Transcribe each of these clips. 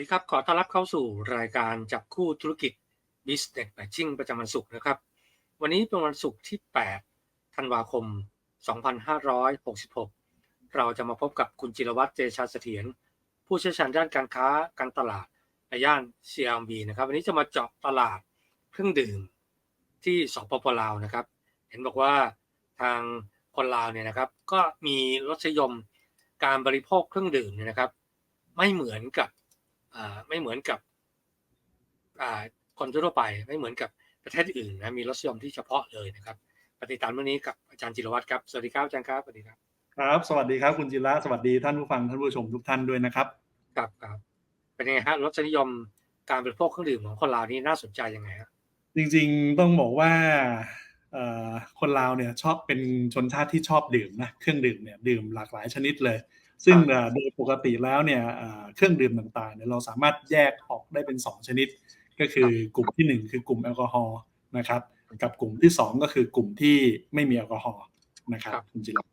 ดีครับ ขอต้อนรับเข้าสู่รายการจับคู่ธุรกิจ Business Matching ประจำวันศุกร์นะครับ วันนี้เป็นวันศุกร์ที่ 8 ธันวาคม 2566 เราจะมาพบกับคุณจิรวัตรเจชาเสถียรผู้เชี่ยวชาญด้านการค้าการตลาดในย่าน CRB นะครับ วันนี้จะมาเจาะตลาดเครื่องดื่มที่สปปลาวนะครับ เห็นบอกว่าทางคนลาวเนี่ยนะครับ ก็มีรสนิยมการบริโภคเครื่องดื่มเนี่ยนะครับ ไม่เหมือนกับ ไม่เหมือนกับอ่าคนทั่วไปไม่เหมือนกับประเทศอื่นนะมีรสนิยมที่เฉพาะเลยนะครับปฏิดตามเรื่องนี้กับอาจารย์จิรวัตรครับสวัสดีครับอาจารย์ครับสวัสดีครับครับสวัสดีครับคุณจิระสวัสดีท่านผู้ฟังท่านผู้ชมทุกท่านด้วยนะครับครับครับเป็นยังไงฮะรสนิยมการบริโภคเครื่องดื่มของคนลาวนี่น่าสนใจยังไงฮะจริงๆต้องบอกว่าเอ่อคนลาวเนี่ยชอบเป็นชนชาติที่ชอบดื่มนะเครื่องดื่มเนี่ยดื่มหลากหลายชนิดเลย ซึ่งเอ่อโดยปกติแล้วเนี่ยเอ่อเครื่องดื่มต่างๆเนี่ยเราสามารถแยกออกได้เป็น 2 ชนิด ก็คือกลุ่มทีหนึ่1 คือกลุ่มแอลกอฮอล์นะครับ กับกลุ่มที่ 2 ก็คือกลุ่มที่ไม่มีแอลกอฮอล์นะครับคุณจิระ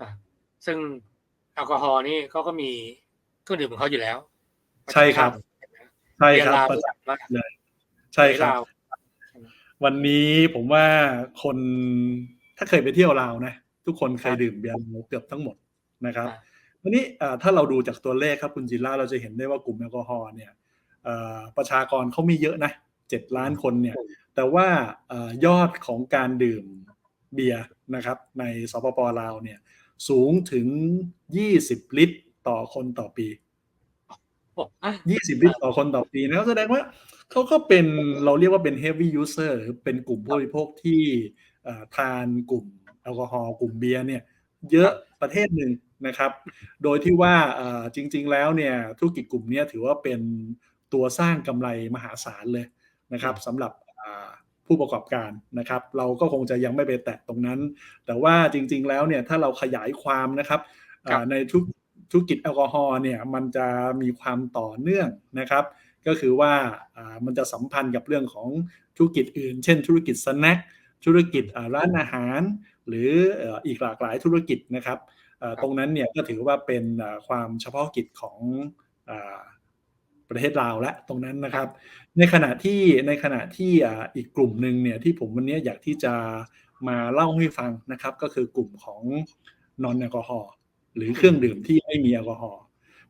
อ่าซึ่งแอลกอฮอล์นี่เขาก็มีเครื่องดื่มของเขาอยู่แล้ว ใช่ครับ ใช่เบียครับร์ลาวประรู้จักจำมากเลยใช่ครับเบียลาววันนี้ผมว่าคนถ้าเคยไปเที่ยวลาวนะ ทุกคนเคยครับดื่มเบียร์ลาวเกือบทั้งหมด นะครับครับวันนี้เอ่อถ้าเราดูจากตัวเลขครับคุณจิล่าเราจะเห็นได้ว่ากลุ่มแอลกอฮอล์เนี่ยเอ่อประชากรเขามีเยอะนะเจ็ดล้านคนเนี่ยแต่ว่าเอ่อยอดของการดื่มเบียร์นะครับในสปปลาวเนี่ยสูงถึง 20 ลิตรต่อคนต่อปีโอ้อะ20 ลิตรต่อคนต่อปีนะครับแสดงว่าเขาก็เป็นเราเรียกว่าเป็น heavy user หรือเป็นกลุ่มผู้บริโภคที่เอ่อทานกลุ่มแอลกอฮอล์กลุ่มเบียร์เนี่ยเยอะ ประเทศหนึ่งนะครับ โดยที่ว่าเอ่อจริง ๆ แล้วเนี่ยธุรกิจกลุ่มเนี้ยถือว่าเป็นตัวสร้างกำไรมหาศาลเลยนะครับสำหรับอ่าผู้ประกอบการนะครับ เราก็คงจะยังไม่ไปแตะตรงนั้น แต่ว่าจริง ๆ แล้วเนี่ยถ้าเราขยายความนะครับครับอ่าในทุกธุรกิจแอลกอฮอล์เนี่ยมันจะมีความต่อเนื่องนะครับ ก็คือว่าอ่ามันจะสัมพันธ์กับเรื่องของธุรกิจอื่น เช่น ธุรกิจสแน็คธุรกิจอ่าร้านอาหาร หรือเอ่ออีกหลากหลายธุรกิจนะครับเอ่อตรงนั้นเนี่ยก็ถือว่าเป็นอ่าความเฉพาะกิจของอาประเทศลาวและตรงนั้นนะครับ ในขณะที่ในขณะที่อ่าอีกกลุ่มหนึ่งเนี่ยที่ผมวันนี้อยากที่จะมาเล่าให้ฟังนะครับ ก็คือกลุ่มของนอนแอลกอฮอล์หรือเครื่องดื่มที่ไม่มีแอลกอฮอล์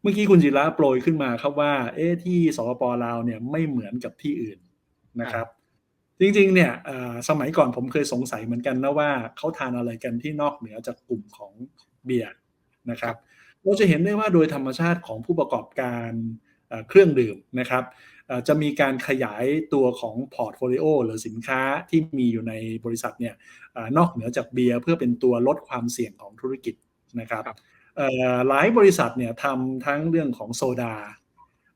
เมื่อกี้คุณจิระโปรยขึ้นมาครับว่า เอ๊ะที่สปปลาวเนี่ยไม่เหมือนกับที่อื่นนะครับ จริงๆเนี่ยเอ่อสมัยก่อนผมเคยสงสัยเหมือนกันนะว่าเขาทานอะไรกันที่นอกเหนือจากกลุ่มของเบียร์นะครับเราจะเห็นได้ว่าโดยธรรมชาติของผู้ประกอบการเอ่อเครื่องดื่มนะครับเอ่อจะมีการขยายตัวของพอร์ตโฟลิโอหรือสินค้าที่มีอยู่ในบริษัทเนี่ยเอ่อนอกเหนือจากเบียร์เพื่อเป็นตัวลดความเสี่ยงของธุรกิจนะครับครับเอ่อหลายบริษัทเนี่ยทำทั้งเรื่องของโซดา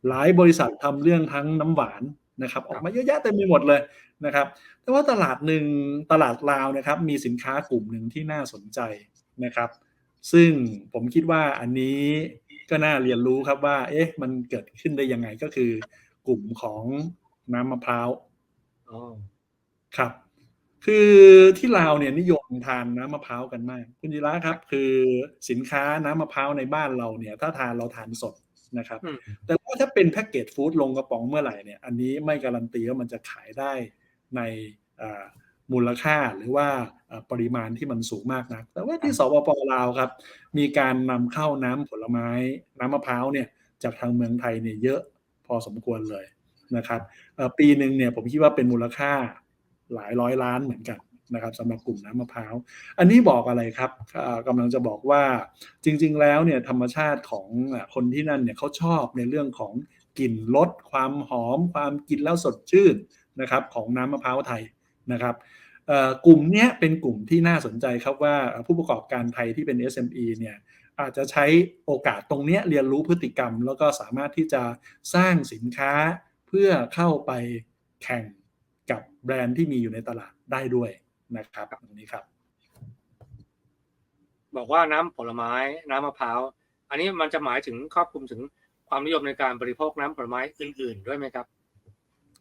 หลายบริษัททำเรื่องทั้งน้ำหวานนะครับ ออกมาเยอะแยะเต็มไปหมดเลย นะครับแต่ว่าตลาดหนึ่งตลาดลาวนะครับมีสินค้ากลุ่มหนึ่งที่น่าสนใจนะครับ ซึ่งผมคิดว่าอันนี้ก็น่าเรียนรู้ครับว่า เอ๊ะ มันเกิดขึ้นได้ยังไงก็คือกลุ่มของน้ำมะพร้าวอ๋อครับ คือที่ลาวเนี่ยนิยมทานน้ำมะพร้าวกันมาก คุณจิระครับ คือสินค้าน้ำมะพร้าวในบ้านเราเนี่ย ถ้าทานเราทานสดนะครับอืมแต่ว่าถ้าเป็นแพ็กเกจฟู้ดลงกระป๋องเมื่อไหร่เนี่ย อันนี้ไม่การันตีว่ามันจะขายได้ ในอ่ามูลค่าหรือว่าอ่าปริมาณที่มันสูงมากนะแต่ว่าที่สปปลาวครับ มีการนำเข้าน้ำผลไม้น้ำมะพร้าวเนี่ยจากทางเมืองไทยเนี่ยเยอะพอสมควรเลยนะครับเอ่อปีหนึ่งเนี่ยผมคิดว่าเป็นมูลค่าหลายร้อยล้านเหมือนกันนะครับสำหรับกลุ่มน้ำมะพร้าว อันนี้บอกอะไรครับอ่ากำลังจะบอกว่าจริง ๆ แล้วเนี่ยธรรมชาติของอะคนที่นั่นเนี่ยเขาชอบในเรื่องของกลิ่นรสความหอม ความกินแล้วสดชื่น นะครับของน้ำมะพร้าวไทยนะครับเอ่อกลุ่มเนี้ยเป็นกลุ่มที่น่าสนใจครับว่าเอ่อผู้ประกอบการไทยที่เป็น SME เนี่ยอาจจะใช้โอกาสตรงเนี้ยเรียนรู้พฤติกรรม แล้วก็สามารถที่จะสร้างสินค้าเพื่อเข้าไปแข่งกับแบรนด์ที่มีอยู่ในตลาดได้ด้วยนะครับตรงนี้ครับ บอกว่าน้ำผลไม้น้ำมะพร้าวอันนี้มันจะหมายถึงครอบคลุมถึงความนิยมในการบริโภคน้ำผลไม้อื่น ๆ ด้วยไหมครับ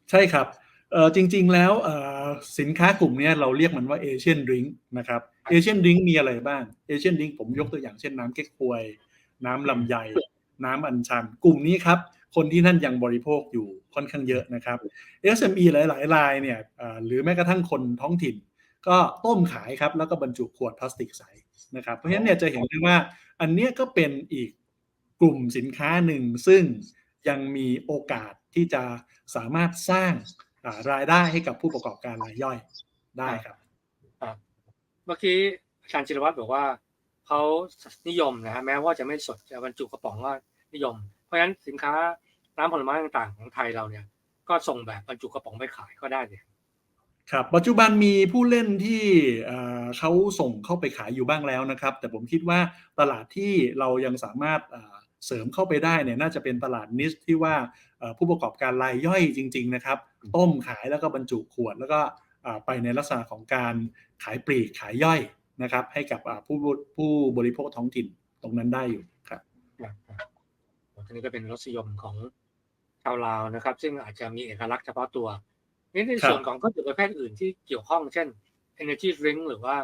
ใช่ครับ เออจริง ๆ แล้วเออสินค้ากลุ่มนี้เราเรียกมันว่าเอเชียนดริงก์นะครับเอเชียนดริงก์มีอะไรบ้างเอเชียนดริงก์ผมยกตัวอย่างเช่นน้ำเก๊กฮวย น้ำลำไย น้ำอัญชัน กลุ่มนี้ครับ คนที่นั่นยังบริโภคอยู่ค่อนข้างเยอะนะครับ SME หลายๆรายเนี่ยหรือแม้กระทั่งคนท้องถิ่น ก็ต้มขายครับ แล้วก็บรรจุขวดพลาสติกใสนะครับ เพราะฉะนั้นเนี่ยจะเห็นได้ว่า อันนี้ก็เป็นอีกกลุ่มสินค้าหนึ่งซึ่งยังมีโอกาสที่จะสามารถสร้าง รายได้ให้กับผู้ประกอบการรายย่อยได้ครับเมื่อกี้อาจารย์จิรวัตรบอกว่าเขานิยมนะฮะแม้ว่าจะไม่สดจะบรรจุกระป๋องก็นิยม เพราะฉะนั้นสินค้าน้ำผลไม้ต่างๆ ของไทยเราเนี่ย ก็ส่งแบบบรรจุกระป๋องไปขายก็ได้เลยครับปัจจุบันมีผู้เล่นที่เอ่อเขาส่งเข้าไปขายอยู่บ้างแล้วนะครับ แต่ผมคิดว่าตลาดที่เรายังสามารถ เอ่อเสริมเข้าไปได้เนี่ยน่าจะเป็นตลาดนิชที่ว่าเอ่อผู้ประกอบการรายย่อยจริง ๆ นะครับ ต้มขายแล้วก็บรรจุขวด แล้วก็อ่าไปในลักษณะของการขายปลีกขายย่อยนะครับ ให้กับอ่าผู้ผู้บริโภคท้องถิ่นตรงนั้นได้อยู่ครับนะครับโอ้ทีนี้ก็เป็นรสนิยมของชาวลาวนะครับ ซึ่งอาจจะมีเอกลักษณ์เฉพาะตัวนี่ในครับส่วนของเครื่องดื่มประเภทอื่นที่เกี่ยวข้องเช่น energy drink หรือว่า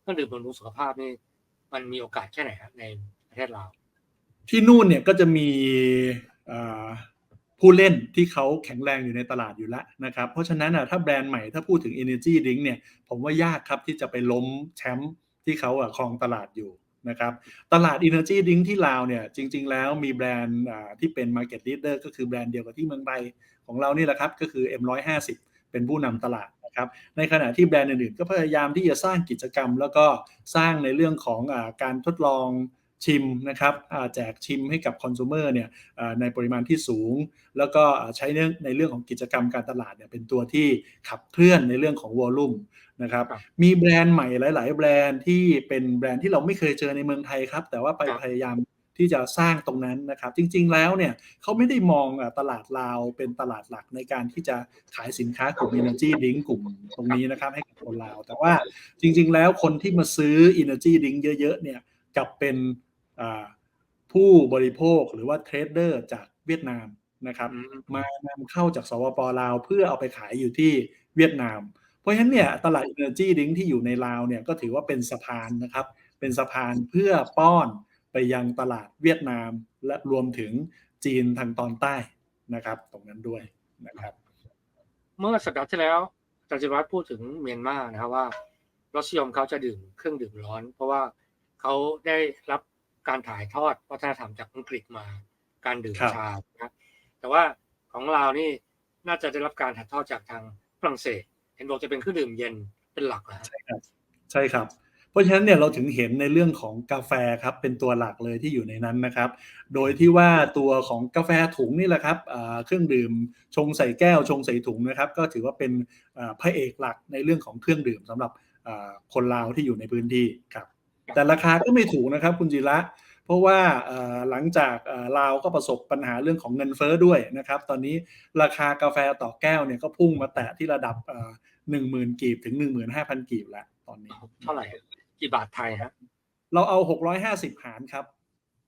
เครื่องดื่มบำรุงสุขภาพนี่มันมีโอกาสแค่ไหนครับในประเทศลาว ที่นู่นเนี่ยก็จะมีผู้เล่นที่เขาแข็งแรงอยู่ในตลาดอยู่แล้วนะครับ เพราะฉะนั้นถ้าแบรนด์ใหม่ถ้าพูดถึง Energy Drink เนี่ยผมว่ายากครับที่จะไปล้มแชมป์ที่เขาครองตลาดอยู่นะครับตลาด Energy Drink ที่ลาวเนี่ยจริง ๆ แล้วมีแบรนด์ที่เป็น Market Leader ก็คือแบรนด์เดียวกับที่เมืองไทยของเรานี่แหละครับก็คือ M150 เป็นผู้นำตลาดนะครับในขณะที่แบรนด์อื่นๆ ก็พยายามที่จะสร้างกิจกรรม แล้วก็สร้างในเรื่องของอการทดลอง ชิมนะครับอ่าแจกชิมให้กับคอน sumer เนี่ยอ่าในปริมาณที่สูง แล้วก็อ่าใช้เรื่องในเรื่องของกิจกรรมการตลาดเนี่ยเป็นตัวที่ขับเคลื่อนในเรื่องของวอลลุ่มนะครับครับมีแบรนด์ใหม่หลาย ๆ แบรนด์ที่เป็นแบรนด์ที่เราไม่เคยเจอในเมืองไทยครับ แต่ว่าไปครับพยายามที่จะสร้างตรงนั้นนะครับ จริง ๆ แล้วเนี่ยเขาไม่ได้มองอะตลาดลาวเป็นตลาดหลักในการที่จะขายสินค้ากลุ่ม Energy Drink กลุ่มตรงนี้นะครับให้กับคนลาว แต่ว่าจริง ๆ แล้วคนที่มาซื้อ Energy Drink เยอะ ๆ เนี่ยกลับเป็นอ่า ผู้บริโภคหรือว่าเทรดเดอร์จากเวียดนามนะครับอืมมานำเข้าจากสปปลาว เพื่อเอาไปขายอยู่ที่เวียดนาม เพราะฉะนั้นเนี่ยตลาด Energy Drink ที่อยู่ในลาวเนี่ยก็ถือว่าเป็นสะพานนะครับ เป็นสะพานเพื่อป้อนไปยังตลาดเวียดนาม และรวมถึงจีนทางตอนใต้นะครับ ตรงนั้นด้วยนะครับ เมื่อสัปดาห์ที่แล้วอาจารย์จิรวัตรพูดถึงเมียนมานะครับว่ารสนิยมเขาจะดื่มเครื่องดื่มร้อน เพราะว่าเขาได้รับ การถ่ายทอดวัฒนธรรมจากอังกฤษมา การดื่มครับชานะแต่ว่าของเรานี่น่าจะได้รับการถ่ายทอดจากทางฝรั่งเศส เห็นบอกจะเป็นเครื่องดื่มเย็นเป็นหลักนะฮะใช่ครับเพราะฉะนั้นเนี่ยเราถึงเห็นในเรื่องของกาแฟครับเป็นตัวหลักเลยที่อยู่ในนั้นนะครับ โดยที่ว่าตัวของกาแฟถุงนี่แหละครับอ่าเครื่องดื่มชงใส่แก้วชงใส่ถุงนะครับ ก็ถือว่าเป็นอ่าพระเอกหลักในเรื่องของเครื่องดื่มสำหรับอ่าคนลาวที่อยู่ในพื้นที่ครับ แต่ราคาก็ไม่ถูกนะครับคุณจิระ เพราะว่าเอ่อหลังจากเอ่อลาวก็ประสบปัญหาเรื่องของเงินเฟ้อด้วยนะครับ ตอนนี้ราคากาแฟต่อแก้วเนี่ยก็พุ่งมาแตะที่ระดับหนึ่งหมื่นกีบถึงหนึ่งหมื่นห้าพันกีบแล้วตอนนี้ เท่าไหร่กี่บาทไทยฮะเราเอา650หารครับ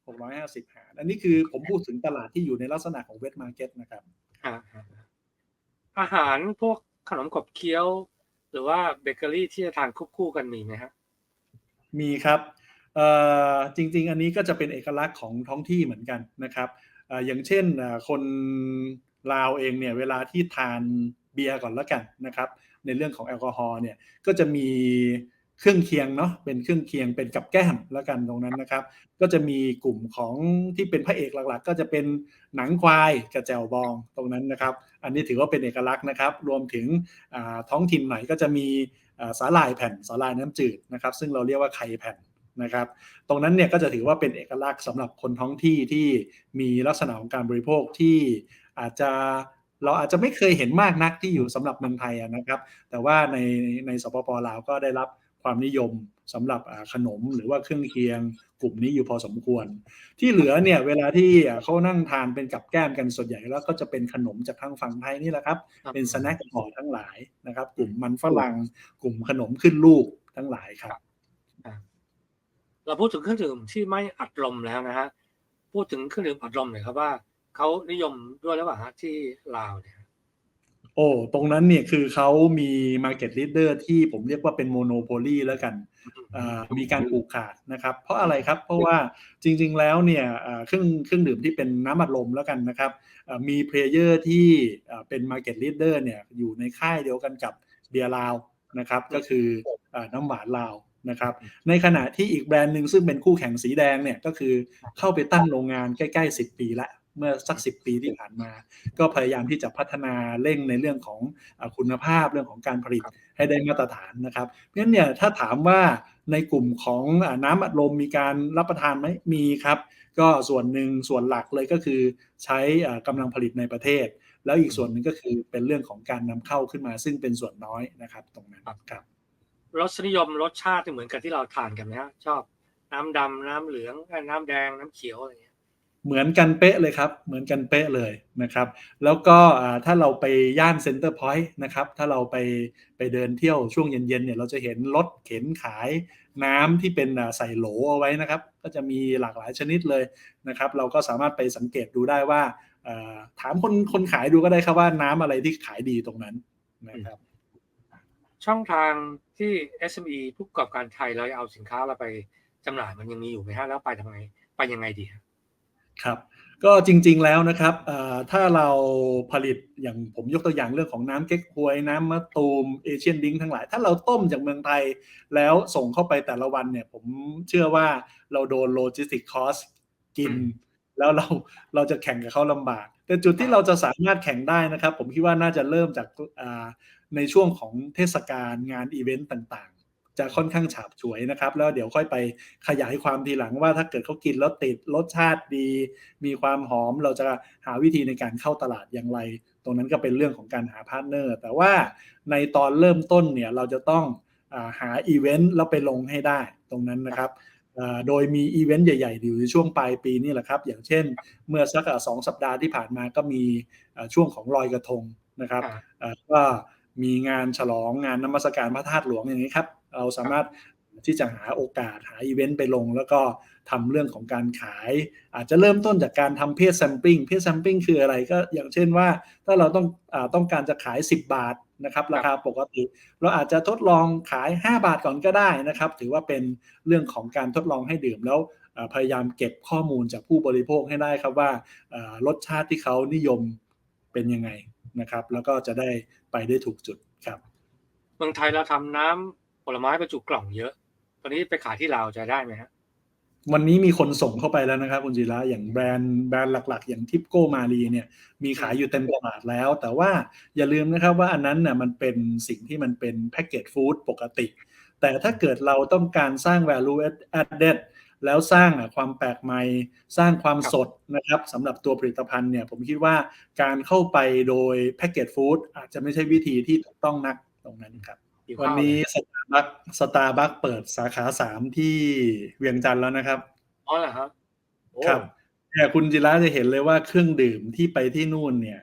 650หาร อันนี้คือผมพูดถึงตลาดที่อยู่ในลักษณะของเวทมาร์เก็ตนะครับอ่าอาหารพวกขนมขบเคี้ยว หรือว่าเบเกอรี่ที่จะทานควบคู่กันมีไหมฮะ มีครับจริง ๆ อันนี้ก็จะเป็นเอกลักษณ์ของท้องที่เหมือนกันนะครับอย่างเช่นคนลาวเองเนี่ยเวลาที่ทานเบียร์ก่อนแล้วกันนะครับ ในเรื่องของแอลกอฮอล์เนี่ยก็จะมี เครื่องเคียงเนาะเป็นเครื่องเคียงเป็นกับแก้มแล้วกันตรงนั้นนะครับ ก็จะมีกลุ่มของที่เป็นพระเอกหลักๆ ก็จะเป็นหนังควายกับแจวบองตรงนั้นนะครับ อันนี้ถือว่าเป็นเอกลักษณ์นะครับ รวมถึงท้องถิ่นไหนก็จะมีสาหร่ายแผ่นสาหร่ายน้ำจืดนะครับ ซึ่งเราเรียกว่าไข่แผ่นนะครับ ตรงนั้นเนี่ยก็จะถือว่าเป็นเอกลักษณ์สำหรับคนท้องที่ที่มีลักษณะของการบริโภคที่อาจจะเราอาจจะไม่เคยเห็นมากนักที่อยู่สำหรับเมืองไทยนะครับ แต่ว่าในในสปปลาวก็ได้รับ ความนิยมสำหรับอ่าขนมหรือว่าเครื่องเคียงกลุ่มนี้อยู่พอสมควร ที่เหลือเนี่ยเวลาที่อ่าเขานั่งทานเป็นกับแก้มกันส่วนใหญ่แล้วก็จะเป็นขนมจากทางฝั่งไทยนี่แหละครับครับ เป็นสแน็คห่อทั้งหลายนะครับ กลุ่มมันฝรั่งกลุ่มขนมขึ้นลูกทั้งหลายครับ เราพูดถึงเครื่องดื่มที่ไม่อัดลมแล้วนะฮะพูดถึงเครื่องดื่มอัดลมหน่อยครับว่าเขานิยมด้วยหรือเปล่าฮะที่ลาวเนี่ย โโอ้ ตรงนั้นเนี่ยคือเขามี Market Leader ที่ผมเรียกว่าเป็น Monopoly แล้วกันอ่ามีการผูกขาดนะครับ เพราะอะไรครับ เพราะว่าจริงๆแล้วเนี่ยอ่าเครื่องเครื่องดื่มที่เป็นน้ำอัดลมแล้วกันนะครับอ่ามีเพลเยอร์ที่อ่าเป็น Market Leader เนี่ยอยู่ในค่ายเดียวกันกับเบียร์ลาวนะครับ ก็คืออ่าน้ำหวานลาวนะครับ ในขณะที่อีกแบรนด์หนึ่งซึ่งเป็นคู่แข่งสีแดงเนี่ยก็คือเข้าไปตั้งโรงงานใกล้ ๆ 10 ปีละ เมื่อสัก10ปีที่ผ่านมา ก็พยายามที่จะพัฒนาเร่งในเรื่องของอาคุณภาพเรื่องของการผลิตครับให้ได้มาตรฐานนะครับเพราะฉะนั้นเนี่ยถ้าถามว่าในกลุ่มของอาน้ำอัดลมมีการรับประทานไหมมีครับ ก็ส่วนหนึ่งส่วนหลักเลยก็คือใช้อ่ากำลังผลิตในประเทศ แล้วอีกส่วนหนึ่งก็คือเป็นเรื่องของการนำเข้าขึ้นมา ซึ่งเป็นส่วนน้อยนะครับ ตรงนั้นครับรสนิยมรสชาติเหมือนกับที่เราทานกันไหมฮะชอบน้ำดำน้ำเหลืองเอ้ยน้ำแดงน้ำเขียวอะไรเงี้ย เหมือนกันเป๊ะเลยครับ เหมือนกันเป๊ะเลยนะครับ แล้วก็ถ้าเราไปย่านเซ็นเตอร์พอยต์นะครับ ถ้าเราไปไปเดินเที่ยวช่วงเย็นๆเนี่ยเราจะเห็นรถเข็นขายน้ำที่เป็นใส่โหลเอาไว้นะครับ ก็จะมีหลากหลายชนิดเลยนะครับ เราก็สามารถไปสังเกตดูได้ว่าถามคนคนขายดูก็ได้ครับว่าน้ำอะไรที่ขายดีตรงนั้นนะครับ ช่องทางที่ SME ผู้ประกอบการไทยเราเอาสินค้าเราไปจำหน่ายมันยังมีอยู่ไหมฮะแล้วไปทำไงไปยังไงดีฮะ ครับก็จริงๆแล้วนะครับเอ่อถ้าเราผลิตอย่างผมยกตัวอย่างเรื่องของน้ำเก๊กฮวย น้ำมะตูมเอเชียนดิงทั้งหลาย ถ้าเราต้มจากเมืองไทยแล้วส่งเข้าไปแต่ละวันเนี่ยผมเชื่อว่าเราโดนโลจิสติกคอสกิน แล้วเราเราจะแข่งกับเขาลำบาก แต่จุดที่เราจะสามารถแข่งได้นะครับ ผมคิดว่าน่าจะเริ่มจากอ่าในช่วงของเทศกาลงานอีเวนต์ต่างๆ จะค่อนข้างฉาบฉวยนะครับ แล้วเดี๋ยวค่อยไปขยายความทีหลังว่าถ้าเกิดเขากินแล้วติดรสชาติดี มีความหอมเราจะหาวิธีในการเข้าตลาดอย่างไร ตรงนั้นก็เป็นเรื่องของการหาพาร์ทเนอร์แต่ว่าในตอนเริ่มต้นเนี่ยเราจะต้องอาหาอีเวนต์แล้วไปลงให้ได้ตรงนั้นนะครับอ่าโดยมีอีเวนต์ใหญ่ๆอยู่ในช่วงปลายปีนี่แหละครับ อย่างเช่น เมื่อสักอะสองสัปดาห์ที่ผ่านมาก็มีอ่าช่วงของลอยกระทงนะครับอ่าอ่าก็มีงานฉลองงานนมัสการพระธาตุหลวงอย่างนี้ครับ เราสามารถที่จะหาโอกาสหาอีเวนต์ไปลง แล้วก็ทำเรื่องของการขาย อาจจะเริ่มต้นจากการทำเพจแซมปิ้งเพจแซมปิ้งคืออะไรก็อย่างเช่นว่า ถ้าเราต้องอาต้องการจะขาย 10 บาทนะครับราคาปกติ เราอาจจะทดลองขาย 5 บาทก่อนก็ได้นะครับ ถือว่าเป็นเรื่องของการทดลองให้ดื่มแล้วอ่าพยายามเก็บข้อมูลจากผู้บริโภคให้ได้ครับว่าอ่ารสชาติที่เขานิยมเป็นยังไงนะครับ แล้วก็จะได้ไปได้ถูกจุดครับ เมืองไทยเราทำน้ำผ ลไม้บรรจุกล่องเยอะ ตอนนี้ไปขายที่ลาวจะได้ไหมฮะวันนี้มีคนส่งเข้าไปแล้วนะครับคุณจิระอย่างแบรนด์แบรนด์หลัก ๆ อย่างทิปโก้มารีเนี่ยมีขายอยู่เต็มตลาดแล้ว แต่ว่าอย่าลืมนะครับว่าอันนั้นน่ะมันเป็นสิ่งที่มันเป็นแพ็กเกจฟู้ดปกติ แต่ถ้าเกิดเราต้องการสร้าง value added แล้วสร้างความแปลกใหม่สร้างความสดนะครับสำหรับตัวผลิตภัณฑ์เนี่ยผมคิดว่าการเข้าไปโดยแพ็กเกจฟู้ดอาจจะไม่ใช่วิธีที่ถูกต้องนักตรงนั้นครับ ววันข้าวนี้สตาร์บัคสตาร์บัคเปิดสาขาสามที่เวียงจันทร์แล้วนะครับอ๋อเหรอครับโอ้ครับเนี่ยคุณจิระจะเห็นเลยว่าเครื่องดื่มที่ไปที่นู่นเนี่ย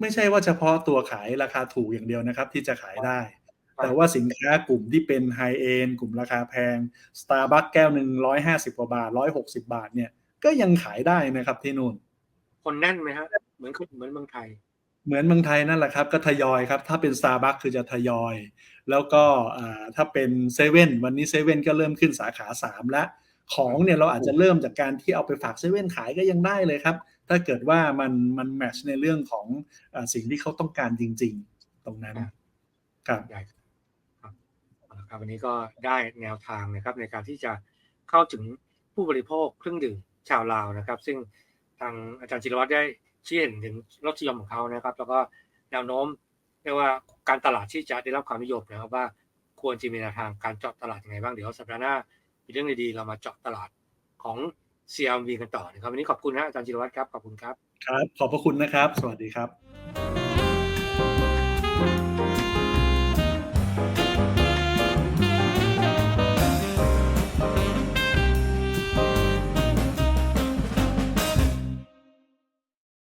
ไม่ใช่ว่าเฉพาะตัวขายราคาถูกอย่างเดียวนะครับ ที่จะขายได้ แต่ว่าสินค้ากลุ่มที่เป็นไฮเอนกลุ่มราคาแพง Starbucks แก้วหนึ่งร้อยห้าสิบกว่าบาทร้อยหกสิบาทเนี่ย ก็ยังขายได้นะครับที่นู่น คนแน่นไหมฮะเหมือนเหมือนเมืองไทย เหมือนเมืองไทยนั่นแหละครับ ก็ทยอยครับ ถ้าเป็น Starbucks คือจะทยอย แล้วก็อ่าถ้าเป็นเซเว่นวันนี้เซเว่นก็เริ่มขึ้นสาขา3แล้วของเนี่ยเราอาจจะเริ่มจากการที่เอาไปฝากเซเว่นขายก็ยังได้เลยครับ ถ้าเกิดว่ามันมันแมทช์ในเรื่องของอาสิ่งที่เขาต้องการจริง ๆ ตรงนั้นครับครับได้ครับเอาละครับวันนี้ก็ได้แนวทางนะครับในการที่จะเข้าถึงผู้บริโภคเครื่องดื่มชาวลาวนะครับ ซึ่งทางอาจารย์จิรวัตรได้ ชี้เห็นถึงรสนิยมของเขานะครับ แล้วก็แนวโน้มเรียกว่าการตลาดที่จะได้รับความนิยมนะครับว่าควรจะมีแนวทางการเจาะตลาดยังไงบ้างเดี๋ยวสัปดาห์หน้ามีเรื่องดีๆเรามาเจาะตลาดของ CMV กันต่อนะครับวันนี้ขอบคุณนะอาจารย์จิรวัตรครับขอบคุณครับครับ ขอบพระคุณนะครับ สวัสดีครับ